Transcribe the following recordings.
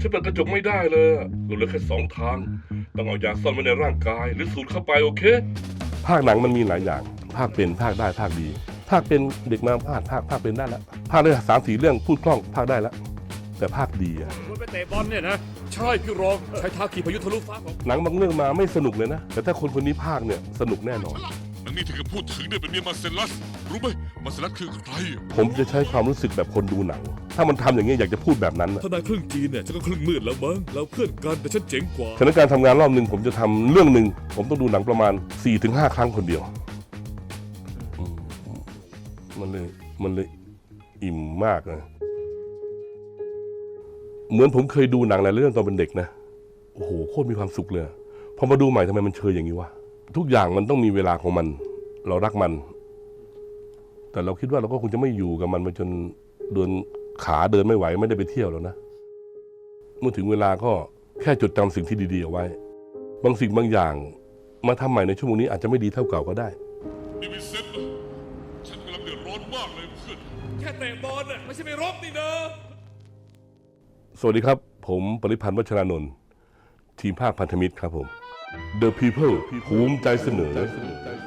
ฉันเปิดกระจกไม่ได้เลยอะเราเหลือแค่สองทาง ต้องเอายาซ่อนไว้ในร่างกาย หรือสูดเข้าไปโอเค ภาคหนังมันมีหลายอย่าง ภาคเป็นภาคได้ภาคดี ภาคเป็นเด็กมาภาคภาคภาคเป็นได้แล้วภาคได้สามสี่เรื่องพูดคล่องภาคได้แล้วแต่ภาคดีอะคุณไปเตะบอลเนี่ยนะ ใช่พี่รอง ใช้เท้าขี่พายุทะลุฟ้าของหนังบางเรื่องมาไม่สนุกเลยนะ แต่ถ้าคนคนนี้ภาคเนี่ยสนุกแน่นอน หนังนี้ถึงกับพูดถึงเนี่ยเป็นเมียมาเซลัส รู้ไหมมาเซลัสคือใคร ผมจะใช้ความรู้สึกแบบคนดูหนัง ถ้ามันทำอย่างนี้ยอยากจะพูดแบบนั้นน่ะถ้านายครึ่งจีนเนี่ยฉันก็ครึ่งมืดแล้วมั้งเราเพื่อนกันแต่ฉันเจ๋งกว่า ฉะนั้นการทำงานรอบหนึ่งผมจะทำเรื่องหนึ่งผมต้องดูหนังประมาณ 4-5 ครั้งคนเดียวอืมมันเลยมันเลยอิ่มมากนะเหมือนผมเคยดูหนังหลายเรื่องตอนเป็นเด็กนะ โอ้โหโคตรมีความสุขเลยพอมาดูใหม่ทำไมมันเชยอย่างนี้วะทุกอย่างมันต้องมีเวลาของมัน เรารักมัน แต่เราคิดว่าเราก็คงจะไม่อยู่กับมันไปจนเดิน ขาเดินไม่ไหวไม่ได้ไปเที่ยวแล้วนะ เมื่อถึงเวลาก็แค่จดจำสิ่งที่ดีๆเอาไว้ บางสิ่งบางอย่างมาทำใหม่ในชั่วโมงนี้อาจจะไม่ดีเท่าเก่าก็ได้นี่วินเซนต์เหรอฉันกำลังเดือดร้อนมากเลยเพื่อนแค่เตะบอลน่ะไม่ใช่ไปรบนี่นะสวัสดีครับ ผมปริพันธ์วัชรานนท์ทีมภาคพันธมิตรครับผม The People ภูมิใจเสนอ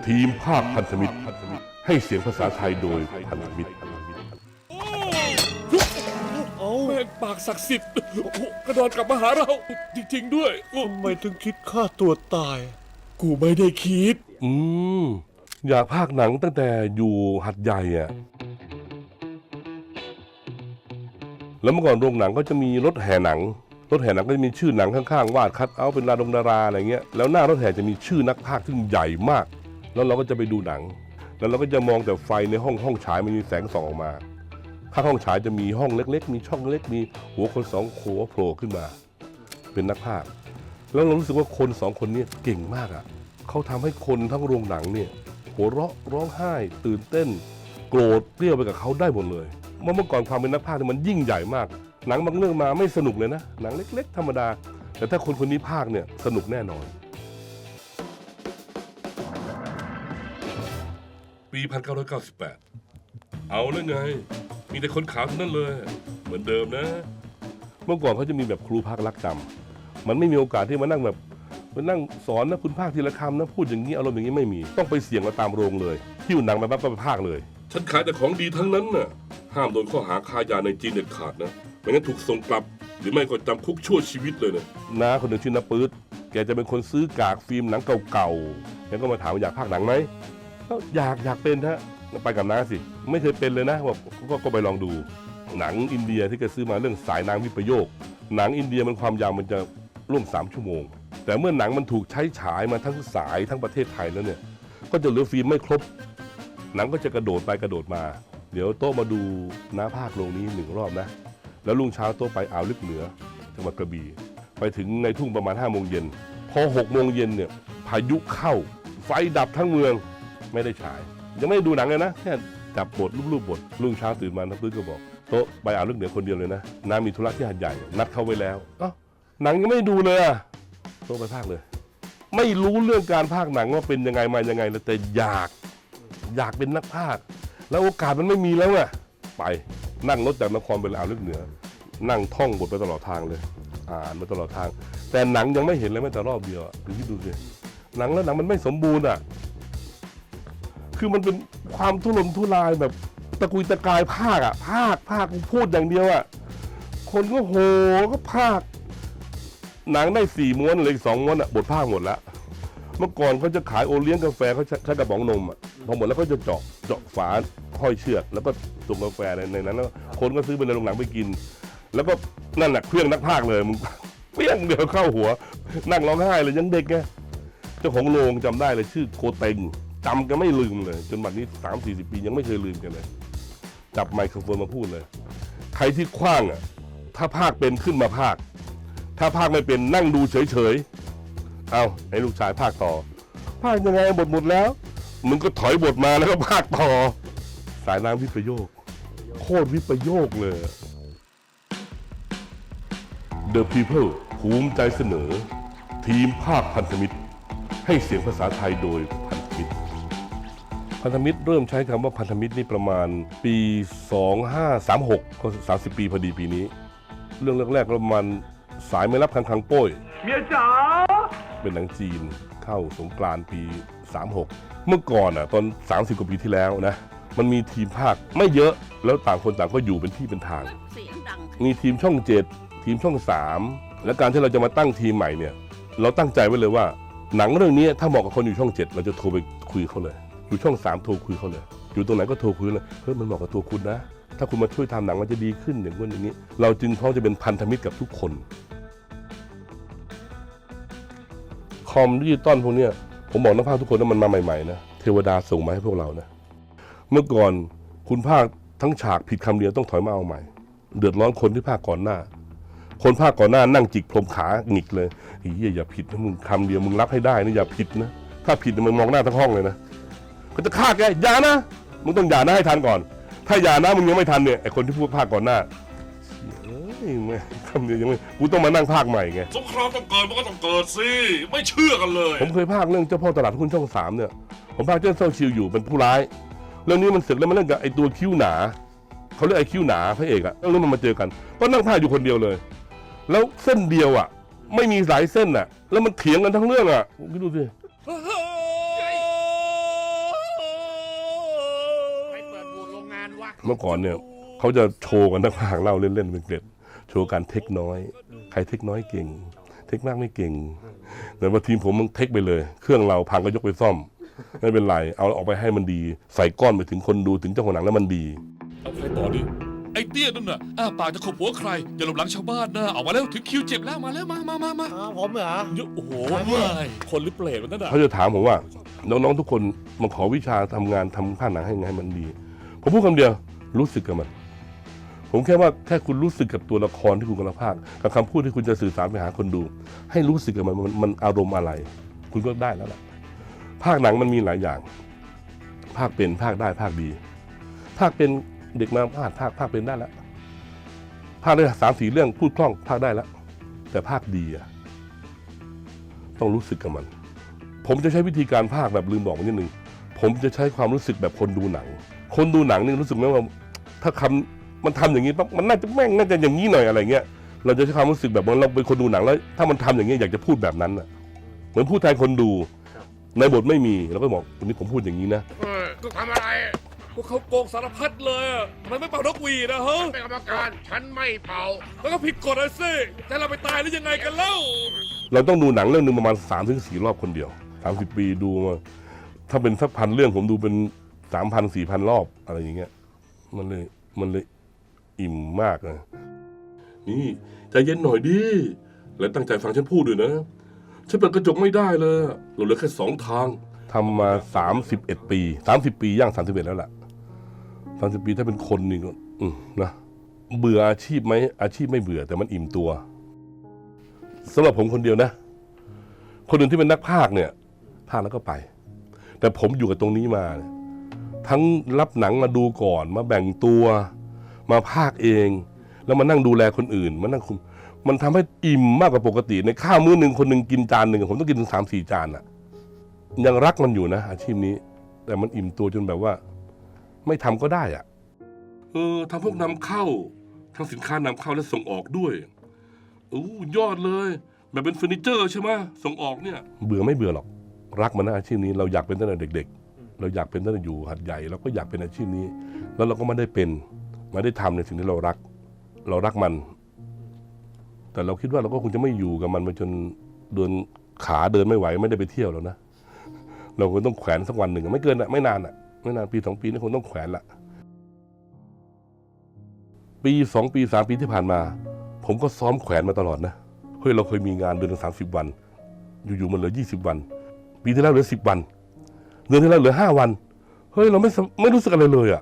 ทีมภาคพันธมิตร ให้เสียงภาษาไทยโดยพันธมิตร ปากศักดิ์สิทธิ์โอ้โหกระโดดกลับมาหาเรา จริง ๆ ด้วยโอ้ทำไมถึงคิดฆ่าตัวตาย กูไม่ได้คิด อืม อยากภาคหนังตั้งแต่อยู่หัดใหญ่อะแล้วเมื่อก่อนโรงหนังก็จะมีรถแห่หนัง รถแห่หนังก็จะมีชื่อหนังข้างๆ วาดคัดเอาท์เป็นดาดงดาราอะไรเงี้ย แล้วหน้ารถแห่จะมีชื่อนักพากย์ซึ่งใหญ่มาก แล้วเราก็จะไปดูหนัง แล้วเราก็จะมองแต่ไฟในห้องห้องฉายมันมีแสงส่องออกมา ข้างห้องฉายจะมีห้องเล็ก ๆ มีช่องเล็ก มีหัวคนสองหัวโผล่ขึ้นมา เป็นนักพากย์แล้วเรารู้สึกว่าคนสองคนนี้เก่งมากอะเขาทำให้คนทั้งโรงหนังเนี่ยหัวเราะร้องไห้ ตื่นเต้น โกรธเปรี้ยวไปกับเขาได้หมดเลยเมื่อเมื่อก่อนความเป็นนักพากย์เนี่ยมันยิ่งใหญ่มาก หนังบางเรื่องมาไม่สนุกเลยนะหนังเล็ก ๆ ธรรมดา แต่ถ้าคนคนนี้พากย์เนี่ยสนุกแน่นอนปี 1998 เอาแล้วไง มีแต่คนขาวทั้งนั้นเลย เหมือนเดิมนะ เมื่อก่อนเขาจะมีแบบครูภาครักจำมันไม่มีโอกาสที่มานั่งแบบมานั่งสอนนะคุณภาคทีละคำนะพูดอย่างนี้อารมณ์อย่างนี้ไม่มี ต้องไปเสี่ยงมาตามโรงเลยหิ้วหนังมาปั๊บก็ไปภาคเลย ฉันขายแต่ของดีทั้งนั้นน่ะ ห้ามโดนข้อหาค้ายาในจีนเด็ดขาดนะไม่งั้นถูกส่งกลับ หรือไม่ก็จำคุกชั่วชีวิตเลยนะน้าคนหนึ่งชื่อนาปื๊ดแกจะเป็นคนซื้อกากฟิล์มหนังเก่าๆแกก็มาถามว่าอยากภาคหนังไหมก็อยากอยากเป็นฮะ ไปกับน้าสิ ไม่เคยเป็นเลยนะบอกก็ก็ไปลองดู หนังอินเดียที่แกซื้อมาเรื่องสายนางวิปโยค หนังอินเดียมันความยาวมันจะร่วมสามชั่วโมง แต่เมื่อหนังมันถูกใช้ฉายมาทั้งสายทั้งประเทศไทยแล้วเนี่ย ก็จะเหลือฟิล์มไม่ครบ หนังก็จะกระโดดไปกระโดดมา เดี๋ยวโต๊ะมาดูน้าภาคโรงนี้หนึ่งรอบนะ แล้วลุงเช้าโต๊ะไปอ่าวลึกเหนือจังหวัดกระบี่ ไปถึงในทุ่งประมาณ5้าโมงเย็น พอ6กโมงเย็นเนี่ยพายุเข้า ไฟดับทั้งเมืองไม่ได้ฉาย ยังไม่ได้ดูหนังเลยนะ แค่จับบทรูปๆบทรุ่งเช้าตื่นมาน้ำตื้นก็บอกโต๊ะไปอ่าวลึกเหนือคนเดียวเลยนะน้ามีธุระที่หาดใหญ่ นัดเขาไว้แล้วเอ้าหนังยังไม่ได้ดูเลยอะโต๊ะไปภาคเลย ไม่รู้เรื่องการภาคหนังว่าเป็นยังไงมายังไงแล้วแต่อยากอยากเป็นนักภาคแล้วโอกาสมันไม่มีแล้วอะไปนั่งรถจากนครไปอ่าวลึกเหนือ นั่งท่องบทไปตลอดทางเลย อ่านมาตลอดทาง แต่หนังยังไม่เห็นเลยแม้แต่รอบเดียวอะดูที่ดูสิหนังแล้วหนังมันไม่สมบูรณ์อะ คือมันเป็นความทุรนทุรายแบบตะกุยตะกายภาคอะภาคภาคพูดอย่างเดียวอะคนก็โหก็ภาค หนังได้สี่ม้วนเลยสองม้วนอะบทภาคหมดล้วเมื่อก่อนเขาจะขายโอเลี้ยงกาแฟเขาใช้กระป๋องนมอะพอหมดแล้วก็จะเจาะเจาะฝาห้อยเชือก แล้วก็ส่งกาแฟในในนั้นแล้วคนก็ซื้อไปในโรงหนังไปกิน แล้วก็นั่นแหละเครื่องนักพากย์เลยมึงเปี้ยงเดียวเข้าหัว นั่งร้องไห้เลยยังเด็กไงเจ้าของโรงจำได้เลยชื่อโกเต็ง จำกันไม่ลืมเลย จนบัดนี้สามสี่สิบปียังไม่เคยลืมกันเลย จับไมโครโฟนมาพูดเลย ใครที่คว้างอะ ถ้าภาคเป็นขึ้นมาภาค ถ้าภาคไม่เป็นนั่งดูเฉยๆ เอาให้ลูกชายภาคต่อ ภาคยังไงบทหมดแล้ว มึงก็ถอยบทมาแล้วก็ภาคต่อ สายน้ำวิปโยค โคตรวิปโยคเลย The People ภูมิใจเสนอ ทีมภาคพันธมิตร ให้เสียงภาษาไทยโดยพันธมิตร พันธมิตรเริ่มใช้คำว่าพันธมิตรนี่ประมาณปี 2536 ก็ 30 ปีพอดีปีนี้ เรื่องแรกๆก็ประมาณสายไม่รับคังคังโป้ยเมียจ๋าเป็นหนังจีนเข้าสงกรานต์ปี 36 เมื่อก่อนอะตอน 30 กว่าปีที่แล้วนะ มันมีทีมภาคไม่เยอะแล้วต่างคนต่างก็อยู่เป็นที่เป็นทางเสียงดังมีทีมช่องเจ็ดทีมช่องสามและการที่เราจะมาตั้งทีมใหม่เนี่ย เราตั้งใจไว้เลยว่า หนังเรื่องนี้ถ้าเหมาะกับคนอยู่ช่องเจ็ดเราจะโทรไปคุยเขาเลย อยู่ช่องสามโทรคุยเขาเลย อยู่ตรงไหนก็โทรคุยเลยเฮ้ยมันเหมาะกับตัวคุณนะ ถ้าคุณมาช่วยทำหนังมันจะดีขึ้นอย่างนู้นอย่างนี้ เราจึงพร้อมจะเป็นพันธมิตรกับทุกคน คอมดิจิตอลพวกเนี้ยผมบอกนักภาคทุกคนว่ามันมาใหม่ๆนะเทวดาส่งมาให้พวกเรานะเมื่อก่อนคุณภาคทั้งฉากผิดคำเดียวต้องถอยมาเอาใหม่ เดือดร้อนคนที่ภาคก่อนหน้า คนภาคก่อนหน้านั่งจิกพรมขาหงิกเลยเฮียอย่าผิดนะมึงคำเดียวมึงรับให้ได้นะอย่าผิดนะถ้าผิดมึงมองหน้าทั้งห้องเลยนะ เขาจะฆ่าแกอย่านะมึงต้องอย่านะให้ทันก่อน ถ้าอย่านะมึงยังไม่ทันเนี่ยไอคนที่พูดภาคก่อนหน้าเฮ้ยแม่งคำเดียวยังไม่กูต้องมานั่งภาคใหม่ไง สงครามต้องเกิดมันก็ต้องเกิดสิ ไม่เชื่อกันเลย ผมเคยภาคเรื่องเจ้าพ่อตลาดหุ้นช่องสามเนี่ย ผมภาคเจ้าเซาชิวอยู่เป็นผู้ร้าย เรื่องนี้มันเสร็จแล้วมันเล่นกับไอตัวคิ้วหนาเขาเรียกไอคิ้วหนาพระเอกอะเรื่องนี้มันมาเจอกัน ก็นั่งภาคอยู่คนเดียวเลย แล้วเส้นเดียวอะไม่มีหลายเส้นอะแล้วมันเถียงกันทั้งเรื่องอะคิดดูสิ เมื่อก่อนเนี่ยเขาจะโชว์กันทั้งภาคเล่าเล่นๆเป็นเกร็ดโชว์การเทคน้อย ใครเทคน้อยเก่ง เทคมากไม่เก่งแต่ว่าทีมผมมันเทคไปเลย เครื่องเราพังก็ยกไปซ่อมไม่เป็นไร เอาออกไปให้มันดี ใส่ก้อนไปถึงคนดูถึงเจ้าของหนังแล้วมันดีเอาใครต่อดิไอ้เตี้ยนั่นน่ะอ้าปากจะขบหัวใครอย่าหลบหลังชาวบ้านนะออกมาแล้วถึงคิวเจ็บแล้วมาแล้วมามามามาอ้าวผมเหรอเยอะโอ้โหว้ายคนหรือเปรตมันนั่นน่ะเขาจะถามผมว่าน้องๆทุกคนมาขอวิชาทำงานทำภาคหนังให้ไงให้มันดี ผมพูดคำเดียว รู้สึกกับมัน ผมแค่ว่าแค่คุณรู้สึกกับตัวละครที่คุณกำลังภาคกับคำพูดที่คุณจะสื่อสารไปหาคนดู ให้รู้สึกกับมันมันมันอารมณ์อะไร คุณก็ได้แล้วล่ะภาคหนังมันมีหลายอย่าง ภาคเป็นภาคได้ภาคดี ภาคเป็นเด็กมาภาคภาคภาคเป็นได้แล้วภาคได้สามสี่เรื่องพูดคล่องภาคได้แล้วแต่ภาคดีอะต้องรู้สึกกับมัน ผมจะใช้วิธีการภาคแบบลืมบอกนิดนึงผมจะใช้ความรู้สึกแบบคนดูหนัง คนดูหนังนี่รู้สึกไหมว่า ถ้าคำมันทำอย่างนี้ปั๊บมันน่าจะแม่งน่าจะอย่างนี้หน่อยอะไรเงี้ยเราจะใช้ความรู้สึกแบบเหมือนเราเป็นคนดูหนังแล้ว ถ้ามันทำอย่างนี้อยากจะพูดแบบนั้นน่ะเหมือนพูดแทนคนดู ในบทไม่มีเราก็บอกวันนี้ผมพูดอย่างนี้นะก็ทำอะไรพวกเขาโกงสารพัดเลยอะทำไมไม่เป่านกหวีดนะฮะเป็นกรรมการฉันไม่เป่า แล้วก็ผิดกฎอะสิแต่เราไปตายหรือยังไงกันเล่า เราต้องดูหนังเรื่องหนึ่งประมาณสามถึงสี่รอบคนเดียวสามสิบปีดูมาถ้าเป็นสักพันเรื่องผมดูเป็นสามพันสี่พันรอบอะไรอย่างเงี้ย มันเลย มันเลยอิ่มมากนะนี่ใจเย็นหน่อยดิ แล้วตั้งใจฟังฉันพูดด้วยนะ ฉันเปิดกระจกไม่ได้เลยอะเราเหลือแค่สองทาง ทำมาสามสิบเอ็ดปีสามสิบปีย่างสามสิบเอ็ดแล้วล่ะสามสิบปีถ้าเป็นคนนี่ก็อืมนะเบื่ออาชีพไหมอาชีพไม่เบื่อ แต่มันอิ่มตัวสำหรับผมคนเดียวนะ คนอื่นที่เป็นนักพากย์เนี่ยพากย์แล้วก็ไป แต่ผมอยู่กับตรงนี้มาเนี่ย ทั้งรับหนังมาดูก่อน มาแบ่งตัวมาพากย์เอง แล้วมานั่งดูแลคนอื่นมานั่งคุมมันทำให้อิ่มมากกว่าปกติ ในข้าวมื้อหนึ่งคนหนึ่งกินจานหนึ่งผมต้องกินถึงสามสี่จานอะยังรักมันอยู่นะ อาชีพนี้ แต่มันอิ่มตัวจนแบบว่า ไม่ทำก็ได้อะเออทำพวกนำเข้าทั้งสินค้านำเข้าและส่งออกด้วยอู้ยอดเลย แบบเป็นเฟอร์นิเจอร์ใช่ไหมส่งออกเนี่ย เบื่อไม่เบื่อหรอก รักมันนะอาชีพนี้เราอยากเป็นตั้งแต่เด็ก ๆ เราอยากเป็นตั้งแต่อยู่หัดใหญ่เราก็อยากเป็นอาชีพนี้ แล้วเราก็ไม่ได้เป็นไม่ได้ทำในสิ่งที่เรารัก เรารักมัน แต่เราคิดว่าเราก็คงจะไม่อยู่กับมันไปจนเดินขาเดินไม่ไหว ไม่ได้ไปเที่ยวแล้วนะเราคงต้องแขวนสักวันหนึ่งไม่เกินอะไม่นานอะไม่นานปีสองปีนี่คงต้องแขวนละปีสองปีสามปีที่ผ่านมา ผมก็ซ้อมแขวนมาตลอดนะเฮ้ยเราเคยมีงานเดือนสามสิบวัน อยู่ๆมันเหลือยี่สิบวัน ปีที่แล้วเหลือสิบวัน เดือนที่แล้วเหลือห้าวัน เฮ้ยเราไม่สบไม่รู้สึกอะไรเลยอะ่ะ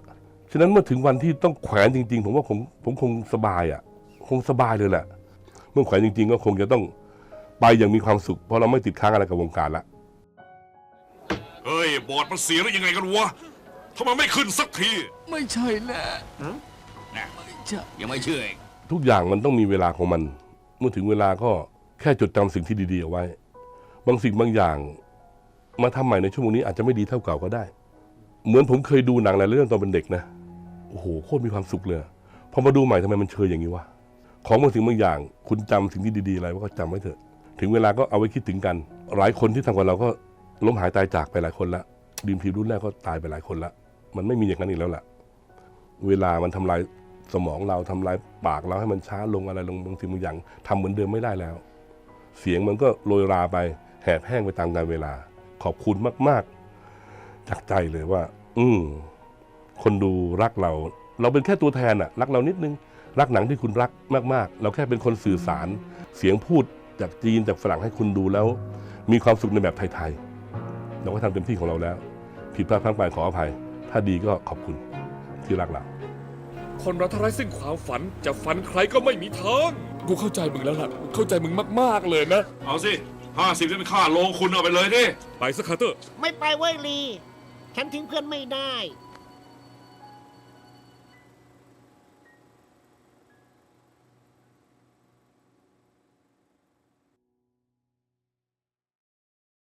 ฉะนั้นเมื่อถึงวันที่ต้องแขวนจริง ๆ ผมว่าผมผมคงสบายอะ่ะ คงสบายเลยแหละ เมื่อแขวนจริง ๆ ก็คงจะต้องไปอย่างมีความสุข เพราะเราไม่ติดค้างอะไรกับวงการละ เฮ้ย บอร์ดมันเสียแล้วยังไงกันวะทำไมไม่ขึ้นสักที ไม่ใช่แหละไม่ใช่ยังไม่เชื่ออีกทุกอย่างมันต้องมีเวลาของมัน เมื่อถึงเวลาก็แค่จดจำสิ่งที่ดีๆเอาไว้ บางสิ่งบางอย่าง มาทำใหม่ในชั่วโมงนี้อาจจะไม่ดีเท่าเก่าก็ได้ เหมือนผมเคยดูหนังหลายเรื่องตอนเป็นเด็กนะโอ้โหโคตรมีความสุขเลยพอมาดูใหม่ทำไมมันเชยอย่างนี้วะของบางสิ่งบางอย่าง คุณจำสิ่งที่ดีๆอะไรว่าก็จำไว้เถอะ ถึงเวลาก็เอาไว้คิดถึงกัน หลายคนที่ทำกับเราก็ล้มหายตายจากไปหลายคนละดีมทีมรุ่นแรกก็ตายไปหลายคนละมันไม่มีอย่างนั้นอีกแล้วล่ะ เวลามันทำลายสมองเราทำลายปากเราให้มันช้าลงอะไรลงบางสิ่งบางอย่างทำเหมือนเดิมไม่ได้แล้ว เสียงมันก็โรยราไปแหบแห้งไปตามกาลเวลา ขอบคุณมากๆ จากใจเลยว่า อืมคนดูรักเรา เราเป็นแค่ตัวแทนอะรักเรานิดนึง รักหนังที่คุณรักมากๆ เราแค่เป็นคนสื่อสาร เสียงพูดจากจีนจากฝรั่งให้คุณดูแล้ว มีความสุขในแบบไทยๆเราก็ทำเต็มที่ของเราแล้ว ผิดพลาดพลั้งไปขออภัย ถ้าดีก็ขอบคุณที่รักเรา คนเราถ้าไร้ซึ่งความฝันจะฝันใครก็ไม่มีทาง กูเข้าใจมึงแล้วล่ะ เข้าใจมึงมากๆเลยนะ เอาสิ ห้าสิบจะเป็นค่าโลงคุณเอาไปเลยดิ ไปสักคาเตอร์ ไม่ไปเว้ยลี ฉันทิ้งเพื่อนไม่ได้